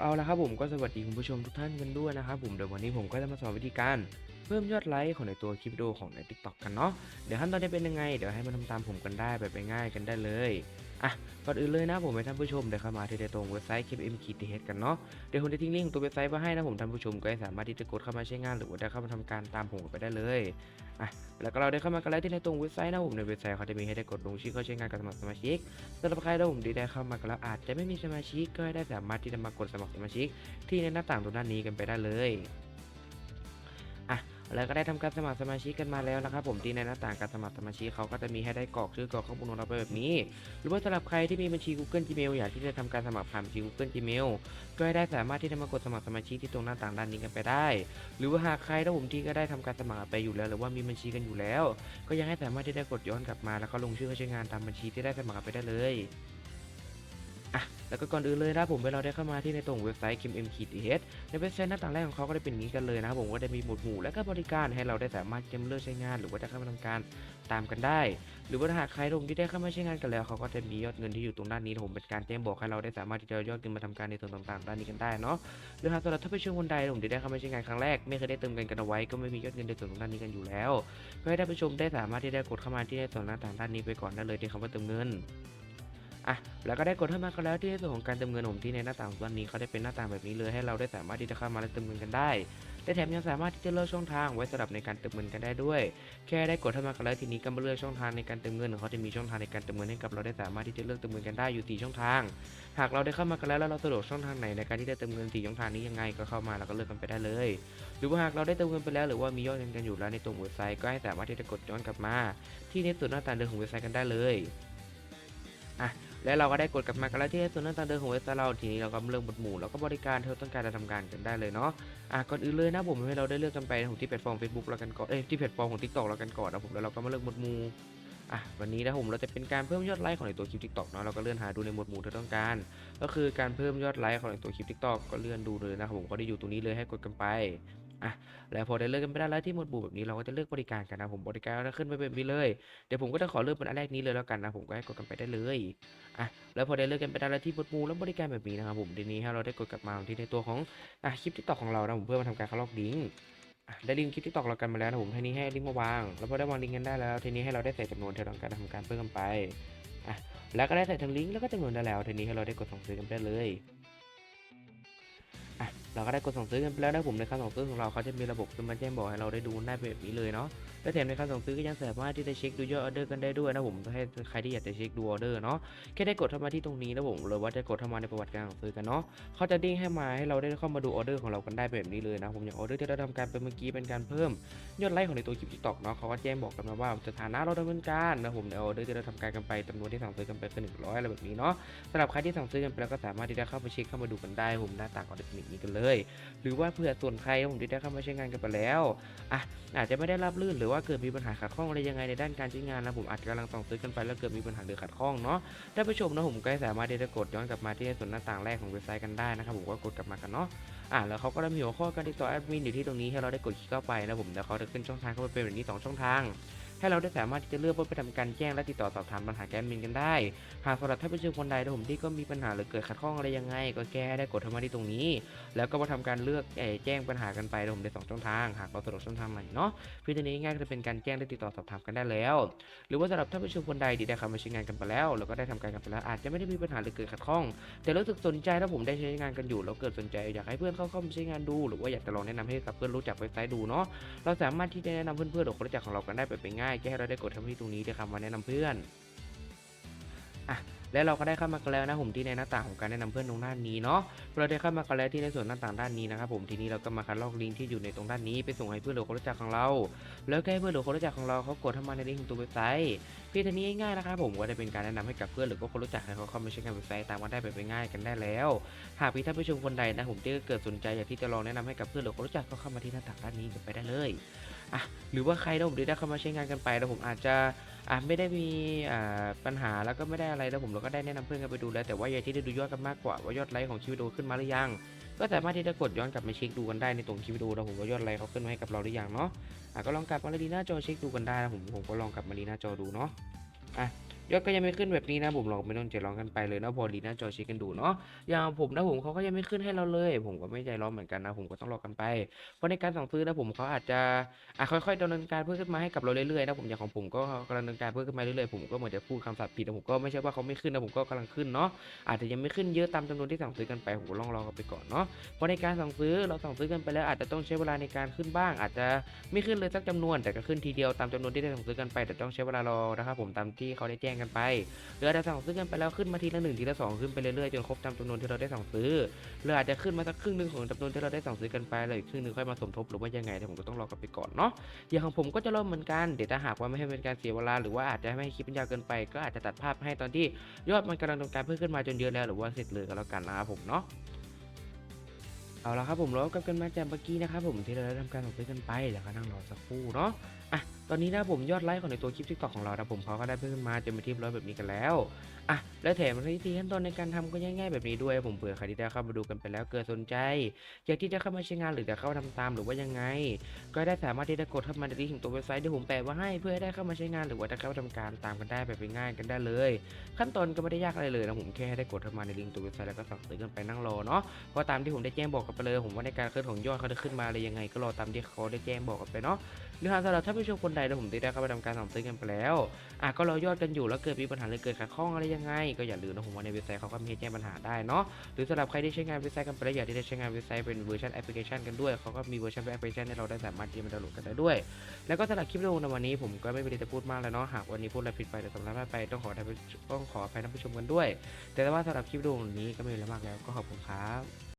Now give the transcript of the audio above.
เอาละครับผมก็สวัสดีคุณผู้ชมทุกท่านกันด้วยนะครับผมเดี๋ยววันนี้ผมก็จะมาสอนวิธีการเพิ่มยอดไลค์ของในตัวคลิปวิดีโอของใน t ิ k t o k กันเนาะเดี๋ยวขั้นตอนนี้เป็นยังไง เดี๋ยวให้มาทำตามผมกันได้แบบง่ายๆกันได้เลย อะก่อนอื่นเลยนะผมให้ท่านผู้ชมเดี๋ยวเข้ามาที่ตรงเว็บไซต์ KM k t h กันเนาะเดี๋ยวผมจะทิ้งลิงก์ตัวเว็บไซต์ไว้ให้นะผมท่านผู้ชมก็สามารถที่จะกดเข้ามาใช้งานหรือว่าได้เข้ามาทำการตามผมไปได้เลยอะแล้วก็เราได้เข้ามากันแล้วที่ในตรงเว็บไซต์นะผมในเว็บไซต์เขาจะมีให้ได้กดลงชื่อเข้าใช้งานกับสมัครสมาชิกสำหรับใครที่ผมที่ได้เข้ามากันแล้วอาจจะไม่มีสมาชิกก็ได้สามารถที่จะมากดสมัครสมาชิก ที่ในหน้าต่างตรงด้านนี้กันไปได้เลย แล้วก็ได้ทำการสมัครสมาชิกกันมาแล้วนะครับผมที่ในหน้าต่างการสมัครสมาชิกเขาก็จะมีให้ได้กรอกชื่อกรอกข้อมูลของเราไปแบบนี้ หรือว่าสำหรับใครที่มีบัญชี Google Gmail อยากที่จะทำการสมัครผ่านบัญชี Google Gmail ก็ได้สามารถที่จะมากดสมัครสมาชิกที่ตรงหน้าต่างด้านนี้กันไปได้ หรือว่าหากใครที่ผมที่ก็ได้ทำการสมัครไปอยู่แล้ว หรือว่ามีบัญชีกันอยู่แล้ว ก็ยังให้สามารถที่ได้กดย้อนกลับมา แล้วก็ลงชื่อเข้าใช้งานตามบัญชีที่ได้สมัครไปได้เลย แล้วก็ก่อนอื่นเลยนะผมเวลาได้เข้ามาที่ในตรงเว็บไซต์ kim m k t h ในเว็บไซต์หน้าต่างแรกของเขาก็ได้เป็นงนี้กันเลยนะครับผมก็ได้มีหมวดหมู่และก็บริการให้เราได้สามารถจำเลือกใช้งาน หรือว่าจะเข้ามาทำการตามกันได้ หรือว่าหากใครลงที่ได้เข้ามาใช้งานกันแล้วเขาก็จะมียอดเงินที่อยู่ตรงด้านนี้ผมเป็นการแจ้งบอกให้เราได้สามารถที่จะยอดเงินมาทำการในส่วนต่างๆด้านนี้กันได้เนาะหรือหากสำหรับถ้าเป็นช่วงคนใดผมที่ได้เข้ามาใช้งานครั้งแรกไม่เคยได้เติมเงินกันเอาไว้ก็ไม่มียอดเงินในส่วนตรงด้านนี้กันอยู่แล้วก็ให้ท่านผู้ชมได้สามารถที่ได้กดเข้ามาที่ในส่วนหน้าต่างด้านนี้ไปก่อนได้เลยที่คำว่าเติมเงิน อะแล้วก็ได้กดเข้ามากันแล้วที่ในส่วนของการเติมเงินผมที่ในหน้าต่างด้านนี้เขาได้เป็นหน้าต่างแบบนี้เลยให้เราได้สามารถที่จะเข้ามาและเติมเงินกันได้และแถมยังสามารถที่จะเลือกช่องทางไว้สำหรับในการเติมเงินกันได้ด้วย แค่ได้กดเข้ามากันแล้วทีนี้ก็มาเลือกช่องทางในการเติมเงินเขาจะมีช่องทางในการเติมเงินให้กับเราได้สามารถที่จะเลือกเติมเงินกันได้อยู่สี่ช่องทาง หากเราได้เข้ามากันแล้วแล้วเราสะดวกช่องทางไหนในการที่จะเติมเงินสี่ช่องทางนี้ยังไงก็เข้ามาแล้วก็เลือกกันไปได้เลย หรือว่าหากเราได้เติมเงินไปแล้วหรือว่ามียอดเงินกันอยู่แล้วในตรงเว็บไซต์ก็ให้สามารถที่จะกดย้อนกลับมา ที่ในส่วนหน้าต่างเดิมของเว็บไซต์กันได้เลยอะ และเราก็ได้กดกลับมากันแล้วที่ส่วนหน้าตางเดิมของเว็บไซต์เราทีนี้เราก็เลือกหมวดหมู่แล้วก็บริการที่เราต้องการจะทำการกันได้เลยเนาะอะก่อนอื่นเลยนะผมให้เราได้เลือกกันไปของที่แพลตฟอร์ม Facebook แล้วกันก่อนเอ้ยที่แพลตฟอร์มของ TikTok แล้วกันก่อนนะผมแล้วเราก็มาเลือกหมวดหมู่อะวันนี้นะผมเราจะเป็นการเพิ่มยอดไลค์ของในตัวคลิป TikTok เนาะเราก็เลื่อนหาดูในหมวดหมู่ที่เราต้องการ ก็คือการเพิ่มยอดไลค์ของในตัวคลิป TikTok ก็เลื่อนดูเลยนะครับผมก็ได้อยู่ตรงนี้เลยให้กดกันไป อะแล้วพอได้เลือกกันไปได้แล้วที่หมวดหมู่แบบนี้เราก็จะเลือกบริการกันนะผมบริการก็ขึ้นไปแบบนี้เลยเดี๋ยวผมก็จะขอเลือกเป็นอันแรกนี้เลยแล้วกันนะผมก็ให้กดกันไปได้เลยอะแล้วพอได้เลือกกันไปได้แล้วที่บทมูแล้วบริการแบบนี้นะครับผมทีนี้ให้เราได้กดกลับมาที่ในตัวของอะคลิปที่ตอกของเรานะผมเพื่อมาทำการคัดลอกลิงอะได้ลิงก์คลิปที่ตอกเรากันมาแล้วนะผมทีนี้ให้ลิงก์มาวาง แล้วพอได้วางลิงก์กันได้แล้วทีนี้ให้เราได้ใส่จำนวนเท่าต้องการทำการเพิ่มกันไปอะแล้วก็ได้ใส่ทั้งลิงก์แล้วก็จำนวนได้แล้วทีนี้ให้เราได้กดสั่งซื้อกันไปได้เลย เราก็ได้กดสั่งซื้อกันไปแล้วนะผมในการสั่งซื้อของเราเขาจะมีระบบขึ้นมาแจ้งบอกให้เราได้ดูได้แบบนี้เลยเนาะและแถมในการสั่งซื้อก็ยังสามารถที่จะเช็คดูยอดออเดอร์กันได้ด้วยนะผมให้ใครที่อยากจะเช็คดูออเดอร์เนาะแค่ได้กดเข้ามาที่ตรงนี้นะผมหรือว่าจะกดเข้ามาในประวัติการสั่งซื้อกันเนาะเขาจะดิ้งให้มาให้เราได้เข้ามาดูออเดอร์ของเรากันได้แบบนี้เลยนะผมอย่างออเดอร์ที่เราทำการไปเมื่อกี้เป็นการเพิ่มยอดไลค์ของในตัวคลิปติ๊กตอกเนาะเขาก็แจ้งบอกกันมาว่าสถานะเราดำเนินการนะผมในออเดอร์ที่เราทำการกันไปจำนวนที่สั่งซื้อกันไปคือหนึ่งร้อยอะไรแบบนี้เนาะสำหรับใครที่สั่งซื้อกันไปแล้วก็สามารถที่จะเข้าไปเช็คเข้ามาดูกันได้ผมหน้าต่างก็จะเป็นอย่างนี้กันเลยหรือว่าเผื่อส่วนใครผมที่ได้เข้ามาใช้งานกันไปแล้วอะอาจจะไม่ได้รับลื่นหรือว่าเกิดมีปัญหาขัดข้องอะไรยังไงในด้านการใช้งานนะผมอาจจะกำลังต้องซื้อกันไปแล้วเกิดมีปัญหาหรือขัดข้องเนาะท่านผู้ชมนะผมก็สามารถที่จะกดย้อนกลับมาที่ส่วนหน้าต่างแรกของเว็บไซต์กันได้นะครับผมก็กดกลับมากันเนาะอ่าแล้วเขาก็ได้มีหัวข้อการติดต่อแอดมินอยู่ที่ตรงนี้ให้เราได้กดคลิกเข้าไปนะผมแล้วเขาจะขึ้นช่องทางเข้าไปเป็นแบบนี้สองช่องทาง ให้เราได้สามารถที่จะเลือกเพื่อไปทำการแจ้งและติดต่อสอบถามปัญหาแกแอดมินกันได้ หากสำหรับท่านผู้ชมคนใดผมที่ก็มีปัญหาหรือเกิดขัดข้องอะไรยังไง ก็แก้ได้กดเข้ามาที่ตรงนี้ แล้วก็มาทำการเลือกแจ้งปัญหากันไปผมในสองช่องทาง หากเราสะดวกช่องทางไหนเนาะเพื่อที่นี้ง่ายก็จะเป็นการแจ้งและติดต่อสอบถามกันได้แล้ว หรือว่าสำหรับท่านผู้ชมคนใดที่ได้เข้ามาใช้งานกันไปแล้วแล้วก็ได้ทำการกันไปแล้วอาจจะไม่ได้มีปัญหาหรือเกิดขัดข้อง แต่รู้สึกสนใจถ้าผมได้ใช้งานกันอยู่แล้วเกิดสนใจอยากให้เพื่อนเข้าเข้ามาใช้งานดู หรือว่าอยากจะลองแนะนำให้กับเพื่อนรู้จักเว็บไซต์ดูเนาะเราสามารถที่จะแนะนำเพื่อนๆหรือคนรู้จักของเรากันได้แบบง่ายๆแค่ให้เราได้กดทำที่ตรงนี้ด้วยคำว่าแนะนำเพื่อนอะและเราก็ได้เข้ามากันแล้วนะผมที่ในหน้าต่างของการแนะนำเพื่อนตรงด้านนี้เนาะเราได้เข้ามากันแล้วที่ในส่วนหน้าต่างด้านนี้นะครับผมทีนี้เราก็มาคัดลอกลิงก์ที่อยู่ในตรงด้านนี้ไปส่งให้เพื่อนหรือคนรู้จักของเรา แล้วก็ให้เพื่อนหรือคนรู้จักของเราเขากดเข้ามาในลิงก์ของตัวเว็บไซต์เพียงเท่านี้ง่ายๆนะครับผมก็ได้เป็นการแนะนำให้กับเพื่อนหรือว่าคนรู้จักให้เขาเข้ามาใช้งานเว็บไซต์ตามกันได้แบบง่ายๆกันได้แล้ว หากมีท่านผู้ชมคนใดนะผมที่เกิดสนใจอยากที่จะลองแนะนำให้กับเพื่อนหรือคนรู้จักก็เข้ามาที่หน้าต่างด้านนี้กันไปได้เลย อะหรือว่าใครนะผมได้เข้ามาใช้งานกันไปแล้วผมอาจจะอะไม่ได้มีอ่าปัญหาแล้วก็ไม่ได้อะไรแล้วผมเราก็ได้แนะนำเพื่อนกันไปดูแล้วแต่ว่าอยากที่ได้ดูยอดกันมากกว่าว่ายอดไลค์ของคลิปวิดีโอขึ้นมาหรือยังก็สามารถที่จะกดย้อนกลับมาเช็คดูกันได้ในตรงคลิปวิดีโอแล้วผมว่ายอดไลค์เขาขึ้นมาให้กับเราหรือยังเนาะอะก็ลองกลับมาดีหน้าจอเช็คดูกันได้นะผมผมก็ลองกลับมาดีหน้าจอดูเนาะอะ ยอดก็ยังไม่ขึ้นแบบนี้นะผมลองไม่ต้องใจร้อนกันไปเลยนะพอดีหน้าจอเช็คกันดูเนาะอย่างผมนะผมเขาก็ยังไม่ขึ้นให้เราเลย ผมก็ไม่ใจร้อนเหมือนกันนะ ผมก็ต้องรอกันไป เพราะในการสั่งซื้อนะผมเขาอาจจะอะค่อยๆดำเนินการเพิ่มขึ้นมาให้กับเราเรื่อยๆนะผมอย่างของผมก็กำลังดำเนินการเพิ่มขึ้นมาเรื่อยๆผมก็เหมือนจะพูดคำศัพท์ผิดนะผมก็ไม่ใช่ว่าเขาไม่ขึ้นนะผมก็กำลังขึ้นเนาะอาจจะยังไม่ขึ้นเยอะตามจำนวนที่สั่งซื้อกันไปผมก็ลองรอกันไปก่อนเนาะเพราะในการสั่งซื้อเราสั่งซื้อกันไปแล้วอาจจะต้องใช้เวลาในการขึ้นบ้าง อาจจะไม่ขึ้นเลยสักจำนวน แต่ก็ขึ้นทีเดียวตามจำนวนที่ได้สั่งซื้อกันไป แต่ต้องใช้เวลารอนะครับผมตามที่เขาได้แจ้งกันไปหรืออาจจะสั่งซื้อกันไปแล้วขึ้นมาทีละหนึ่งทีละสองขึ้นไปเรื่อยๆจนครบตามจำนวนที่เราได้สั่งซื้อหรืออาจจะขึ้นมาสักครึ่งหนึ่งของจำนวนที่เราได้สั่งซื้อกันไปแล้วอีกครึ่งหนึ่งค่อยมาสมทบหรือว่ายังไงแต่ผมก็ต้องรอกันไปก่อนเนาะอย่างของผมก็จะเรอเหมือนกันเดี๋ยวถ้าหากว่าไม่ให้เป็นการเสียเวลาหรือว่าอาจจะไม่ให้คลิปมันยาวเกินไป ก็อาจจะตัดภาพให้ตอนที่ยอดมันกำลังทำการเพิ่มขึ้นมาจนเยอะแล้วหรือว่าเสร็จเลยก็แล้วกันนะครับผมเนาะเอาละครับผมแล้วกับกันมาจากเมื่อกี้นะครับผมที่เราได้ทำการสั่งซื้อกันไปแล้วก็นั่งรอสักครู่เนาะอะ ตอนนี้นะผมยอดไลค์ของในตัวคลิปทิกตอกของเรานะผมเขาก็ได้เพิ่มขึ้นมาจนเป็นที่ร้อยแบบนี้กันแล้วอะและแถมวิธีขั้นตอนในการทำก็ง่ายๆแบบนี้ด้วยผมเผื่อใครที่ได้เข้ามาดูกันไปแล้วเกิดสนใจอยากที่จะเข้ามาใช้งานหรือจะเข้าทำตามหรือว่ายังไง ก็ได้สามารถที่จะกดเข้ามาในลิงก์ของตัวเว็บไซต์ที่ผมแปะไว้ให้ เพื่อให้ได้เข้ามาใช้งานหรือว่าจะเข้าทำการตามกันได้แบบง่ายๆกันได้เลย ขั้นตอนก็ไม่ได้ยากอะไรเลยนะผมแค่ให้ได้กดเข้ามาในลิงก์ตัวเว็บไซต์แล้วก็สั่งซื้อกันไปนั่งรอเนาะเพราะตามที่ผมได้แจ้งบอกกันไปเลย ผมว่าในการขึ้นของยอดเขาจะขึ้นมาอะไรยังไง ก็รอตามที่เขาได้แจ้งบอกกันไปเนาะหรือหากสำหรับท่านผู้ชมคนใดนะผมได้เข้าไปทำการสั่งซื้อกันไปแล้วอะก็รอยอดกันอยู่แล้วเกิดมีปัญหาหรือเกิดขัดข้องอะไรยังไง ก็อย่าลืมนะผมว่าในเว็บไซต์เขาก็มีให้แจ้งปัญหาได้เนาะหรือสำหรับใครที่ใช้งานเว็บไซต์กันไปแล้วอยากที่จะใช้งานเว็บไซต์เป็นเวอร์ชันแอปพลิเคชันกันด้วยเขาก็มีเวอร์ชันแอปพลิเคชันให้เราได้สามารถที่จะมาดาวน์โหลดกันได้ด้วย แล้วก็สำหรับคลิปวิดีโอในวันนี้ผมก็ไม่มีอะไรจะพูดมากแล้วเนาะหากวันนี้พูดอะไรผิดไปหรือสำนักไปต้องขอต้องขออภัยท่านผู้ชมกันด้วย แต่ว่าสำหรับคลิปวิดีโอนี้ก็ไม่มีอะไรมากแล้วก็ขอบคุณครับ